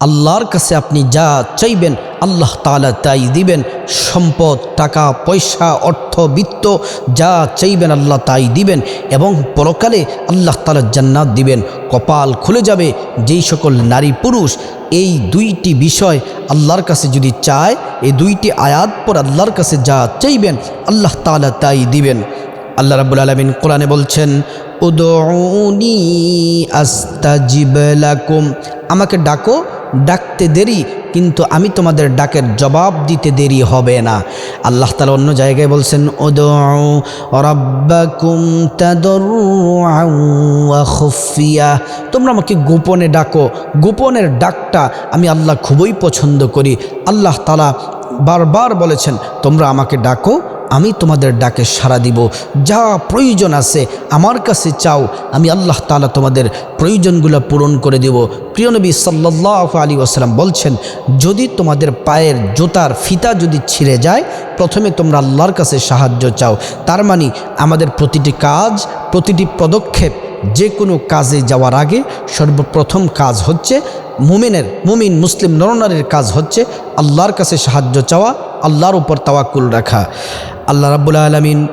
আল্লাহর কাছে আপনি যা চাইবেন, আল্লাহ তালা তাই দিবেন। সম্পদ, টাকা, পয়সা, অর্থ, বিত্ত যা চাইবেন আল্লাহ তাই দিবেন এবং পরকালে আল্লাহ তালা জান্নাত দিবেন। কপাল খুলে যাবে যেই সকল নারী পুরুষ। এই দুইটি বিষয় আল্লাহর কাছে যদি চায়, এই দুইটি আয়াত পর আল্লাহর কাছে যা চাইবেন, আল্লাহ তালা তাই দিবেন। আল্লাহ রাবুল আলমিন কোরআনে বলছেন উদৌনি আস্তাজিব আমাকে ডাকো ডাকতে দেরি, কিন্তু আমি তোমাদের ডাকের জবাব দিতে দেরি হবে না। আল্লাহ তালা অন্য জায়গায় বলছেন খুফিয়া তোমরা আমাকে গোপনে ডাকো, গোপনের ডাকটা আমি আল্লাহ খুবই পছন্দ করি। আল্লাহ তালা বারবার বলেছেন, তোমরা আমাকে ডাকো আমি তোমাদের ডাকে সাড়া দিব। যা প্রয়োজন আছে আমার কাছে চাও, আমি আল্লাহ তালা তোমাদের প্রয়োজনগুলো পূরণ করে দেব। প্রিয় নবী সাল্লাহ আলী আসালাম বলছেন, যদি তোমাদের পায়ের জোতার ফিতা যদি ছিঁড়ে যায়, প্রথমে তোমরা আল্লাহর কাছে সাহায্য চাও। তার মানে আমাদের প্রতিটি কাজ, প্রতিটি পদক্ষেপ যে কোনো কাজে যাওয়ার আগে সর্বপ্রথম কাজ হচ্ছে মুমিনের, মুমিন মুসলিম নরনারীর কাজ হচ্ছে আল্লাহর কাছে সাহায্য চাওয়া, আল্লাহর উপর তাওয়াক্কুল রাখা। আল্লাহ রাবুল আলমিন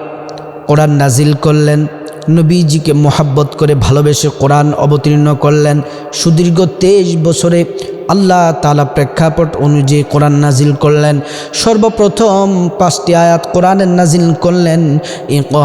কোরআন নাজিল করলেন, নবীজিকে মোহাব্বত করে ভালোবেসে কোরআন অবতীর্ণ করলেন। সুদীর্ঘ তেইশ বছরে আল্লাহ তালা প্রেক্ষাপট অনুযায়ী কোরআন নাজিল করলেন। সর্বপ্রথম পাঁচটি আয়াত কোরআনের নাজিল করলেন। ইকরা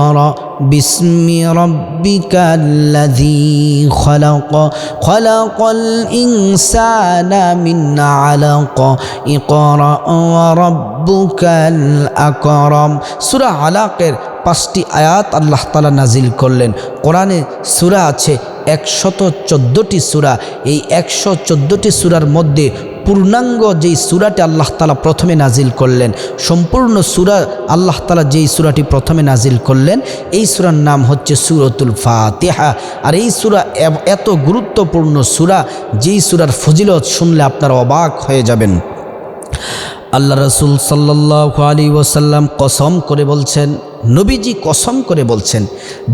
আলাকের পাঁচটি আয়াত আল্লাহ তালা নাজিল করলেন। কোরআনে সূরা আছে একশত চোদ্দোটি সূরা। এই একশো চোদ্দোটি সূরার মধ্যে পূর্ণাঙ্গ যেই সুরাটি আল্লাহ তালা প্রথমে নাজিল করলেন, সম্পূর্ণ সুরা আল্লাহ তালা যেই সুরাটি প্রথমে নাজিল করলেন, এই সুরার নাম হচ্ছে সুরতুল ফাতেহা। আর এই সুরা এত গুরুত্বপূর্ণ সুরা, যেই সুরার ফজিলত শুনলে আপনারা অবাক হয়ে যাবেন। আল্লাহ রসুল সাল্লাহ আলী ওসাল্লাম কসম করে বলছেন, নবীজি কসম করে বলছেন,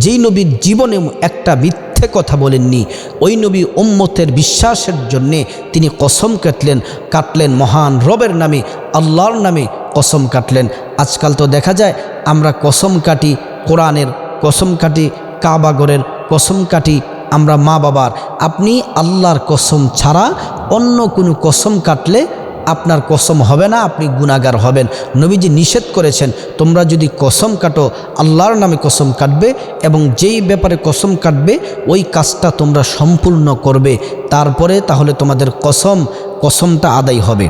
যেই নবীর জীবনে একটা মিথ্যে কথা বলেননি। ওই নবী উম্মতের বিশ্বাসের জন্যে তিনি কসম কাটলেন কাটলেন মহান রবের নামে, আল্লাহর নামে কসম কাটলেন। আজকাল তো দেখা যায় আমরা কসম কাটি, কোরআনের কসম কাটি কাবাগরের কসম কাটি, আমরা মা বাবার আপনি আল্লাহর কসম ছাড়া অন্য কোনো কসম কাটলে আপনার কসম হবে না, আপনি গুণাগার হবেন। নবীজি নিষেধ করেছেন, তোমরা যদি কসম কাটো, আল্লাহর নামে কসম কাটবে এবং যেই ব্যাপারে কসম কাটবে, ওই কাজটা তোমরা সম্পূর্ণ করবে। তারপরে তাহলে তোমাদের কসম, কসমটা আদায় হবে।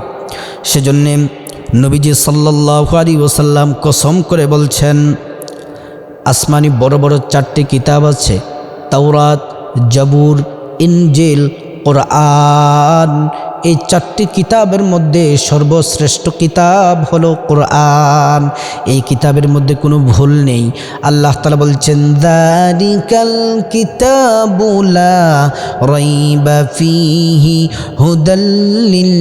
সেজন্যে নবীজি সাল্লাহ আলী ওসাল্লাম কসম করে বলছেন, আসমানি বড় বড় চারটি কিতাব আছে, তাওরাত, জাবুর, ইনজেল, কোরআন এই চারটি কিতাবের মধ্যে সর্বশ্রেষ্ঠ কিতাব হলো কোরআন। এই কিতাবের মধ্যে কোনো ভুল নেই। আল্লাহ তালা বলছেন, দারিকাল কিতাবুলা রইবা ফিহি হুদাল্লিল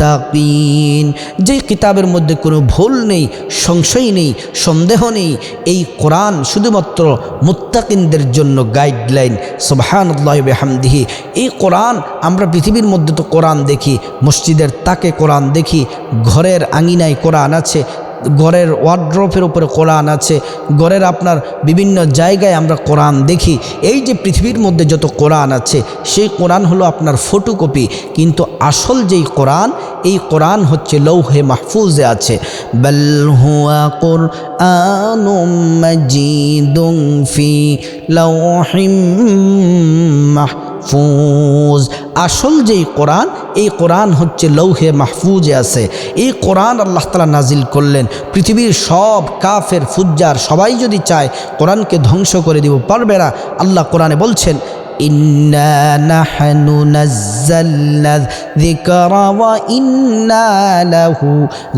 মুত্তাকিন। যে কিতাবের মধ্যে কোনো ভুল নেই, সংশয় নেই, সন্দেহ নেই, এই কোরআন শুধুমাত্র মুত্তাকিনদের জন্য গাইডলাইন হামদিহি এই কোরআন, আমরা পৃথিবীর মধ্যে তো কোরআন দেখি, মসজিদের তাকে কোরআন দেখি, ঘরের আঙিনায় কোরআন আছে ঘরের ওয়ার্ড্রপের উপরে কোরআন আছে, ঘরের আপনার বিভিন্ন জায়গায় আমরা কোরআন দেখি। এই যে পৃথিবীর মধ্যে যত কোরআন আছে, সেই কোরআন হলো আপনার ফটোকপি কিন্তু আসল যেই কোরআন, এই কোরআন হচ্ছে লৌহে মাহফুজে আছে। ফি লাউহিম মাহফুজ। আসল যেই কোরআন, এই কোরআন হচ্ছে লৌহে মাহফুজে আছে। এই কোরআন আল্লাহ তালা নাজিল করলেন। পৃথিবীর সব কাফের, ফুজ্জার সবাই যদি চায় কোরআনকে ধ্বংস করে দিব, পারবে না? আল্লাহ কোরআনে বলছেন নাহনু নাজ্জালনা যিকরা ওয়া ইন্না লাহু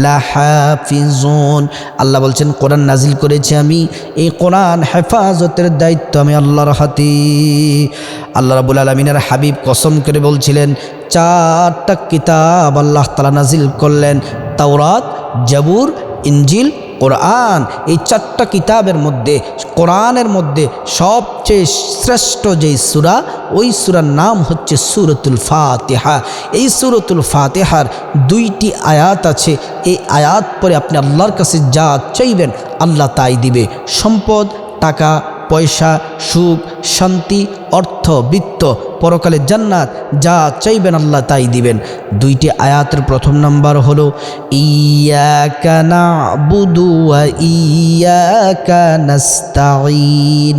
লাহাফিজুন। আল্লাহ বলছেন, কোরআন নাজিল করেছি আমি, এই কোরআন হেফাজতের দায়িত্ব আমি আল্লাহর হাতে। আল্লাহ রাবুল আলমিনের হাবিব কসম করে বলছিলেন, চারটা কিতাব আল্লাহ তালা নাজিল করলেন, তাওরাত, জাবুর ইঞ্জিল কোরআন এই চারটা কিতাবের মধ্যে, কোরআনের মধ্যে সবচেয়ে শ্রেষ্ঠ যেই সুরা, ওই সুরার নাম হচ্ছে সুরতুল ফাতেহা। এই সুরতুল ফাতেহার দুইটি আয়াত আছে। এই আয়াত পরে আপনি আল্লাহর কাছে যা চাইবেন, আল্লাহ তাই দিবে। সম্পদ, টাকা পয়সা, সুখ, শান্তি, অর্থ, বৃত্ত, পরকালে জান্নাত, যা চাইবেন আল্লাহ তাই দিবেন। দুইটি আয়াতের প্রথম নাম্বার হলো ইয়াকা নাবুদু ওয়া ইয়াকা নাস্তাঈন।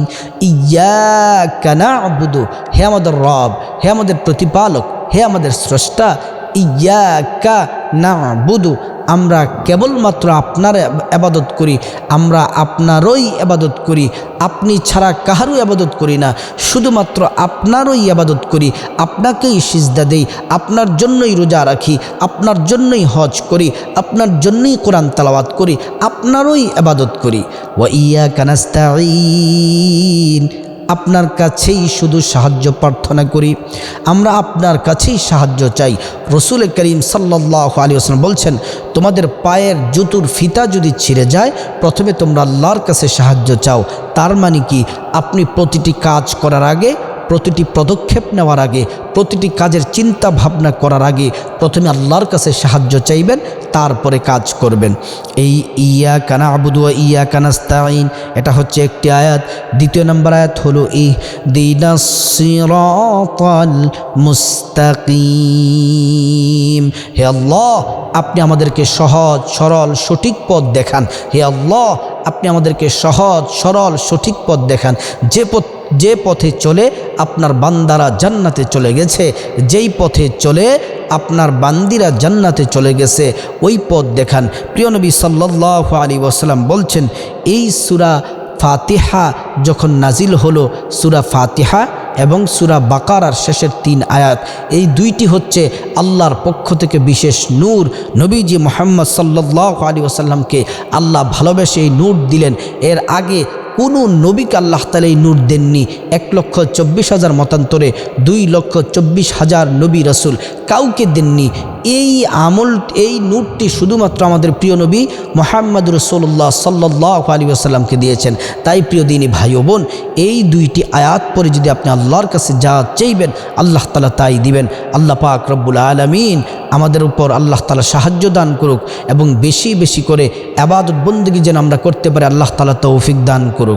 ইয়াকা নাবুদু। হে আমাদের রব, হে আমাদের প্রতিপালক, হে আমাদের স্রষ্টা ইয়াকা নাবুদু। আমরা কেবলমাত্র আপনার আবাদত করি, আমরা আপনারই আবাদত করি, আপনি ছাড়া কাহারও আবাদত করি না, শুধুমাত্র আপনারই আবাদত করি, আপনাকেই সিজদা দেই, আপনার জন্যই রোজা রাখি, আপনার জন্যই হজ করি, আপনার জন্যই কোরআন তালাবাত করি, আপনারই আবাদত করি। ও ইয়া কানাস্তাইন আপনার কাছেই শুধু সাহায্য প্রার্থনা করি। আমরা আপনার কাছেই সাহায্য চাই। রসুল করিম সাল্লাহ আলী আসলাম বলছেন, তোমাদের পায়ের জুতুর ফিতা যদি ছিঁড়ে যায়, প্রথমে তোমরা আল্লাহর কাছে সাহায্য চাও। তার মানে কি, আপনি প্রতিটি কাজ করার আগে প্রতিটি পদক্ষেপ নেওয়ার আগে, প্রতিটি কাজের চিন্তা ভাবনা করার আগে প্রথমে আল্লাহর কাছে সাহায্য চাইবেন, তারপরে কাজ করবেন। এই ইয়া কানা আবুদু ইয়া কানাস্তাইন এটা হচ্ছে একটি আয়াত। দ্বিতীয় নম্বর আয়াত হলো ই দিনাসিরাতাল মুস্তাকিম হে আল্লাহ, আপনি আমাদেরকে সহজ, সরল, সঠিক পথ দেখান। হে আল্লাহ, আপনি আমাদেরকে সহজ, সরল, সঠিক পথ দেখান। যে পথ যে পথে চলে আপনার বান্দারা জান্নাতে চলে গেছে, যেই পথে চলে আপনার বান্দিরা জান্নাতে চলে গেছে, ওই পথ দেখান। প্রিয় নবী সাল্লাহ আলী ওসালাম বলছেন, এই সুরা ফাতিহা যখন নাজিল হলো, সুরা ফাতিহা এবং সুরা বাকারার শেষের তিন আয়াত, এই দুইটি হচ্ছে আল্লাহর পক্ষ থেকে বিশেষ নূর। নবীজি মোহাম্মদ সাল্লাহ আলী ওসাল্লামকে আল্লাহ ভালোবেসে এই নূর দিলেন। এর আগে কোনো নবীকে আল্লাহ তালা এই নূর দেননি। এক লক্ষ চব্বিশ হাজার মতান্তরে দুই লক্ষ চব্বিশ হাজার নবী রসুল কাউকে দেননি। এই আমল, এই নূরটি শুধুমাত্র আমাদের প্রিয় নবী মোহাম্মদ রসোল্লাহ সাল্লাহ আলী আসাল্লামকে দিয়েছেন। তাই প্রিয় দিনী ভাই বোন, এই দুইটি আয়াত পরে যদি আপনি আল্লাহর কাছে যা চাইবেন, আল্লাহ তালা তাই দিবেন। আল্লাহ পাক রব্বুল আলমিন আমাদের উপর আল্লাহ তালা সাহায্য দান করুক এবং বেশি বেশি করে আবাদত বন্দী যেন আমরা করতে পারি, আল্লাহ তালা তৌফিক দান করুক।